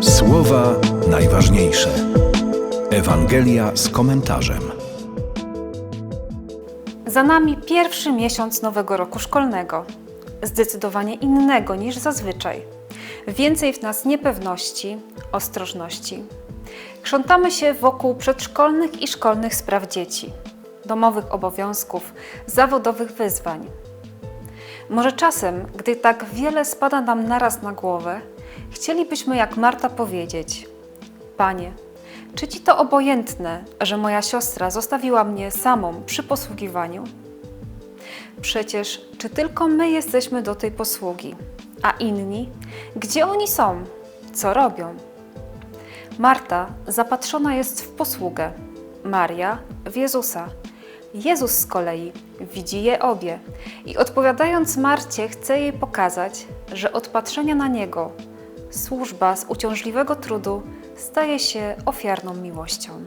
Słowa najważniejsze. Ewangelia z komentarzem. Za nami pierwszy miesiąc nowego roku szkolnego. Zdecydowanie innego niż zazwyczaj. Więcej w nas niepewności, ostrożności. Krzątamy się wokół przedszkolnych i szkolnych spraw dzieci, domowych obowiązków, zawodowych wyzwań. Może czasem, gdy tak wiele spada nam naraz na głowę, chcielibyśmy jak Marta powiedzieć: Panie, czy ci to obojętne, że moja siostra zostawiła mnie samą przy posługiwaniu? Przecież czy tylko my jesteśmy do tej posługi, a inni, gdzie oni są, co robią? Marta zapatrzona jest w posługę, Maria w Jezusa. Jezus z kolei widzi je obie i odpowiadając Marcie, chce jej pokazać, że od patrzenia na Niego służba z uciążliwego trudu staje się ofiarną miłością.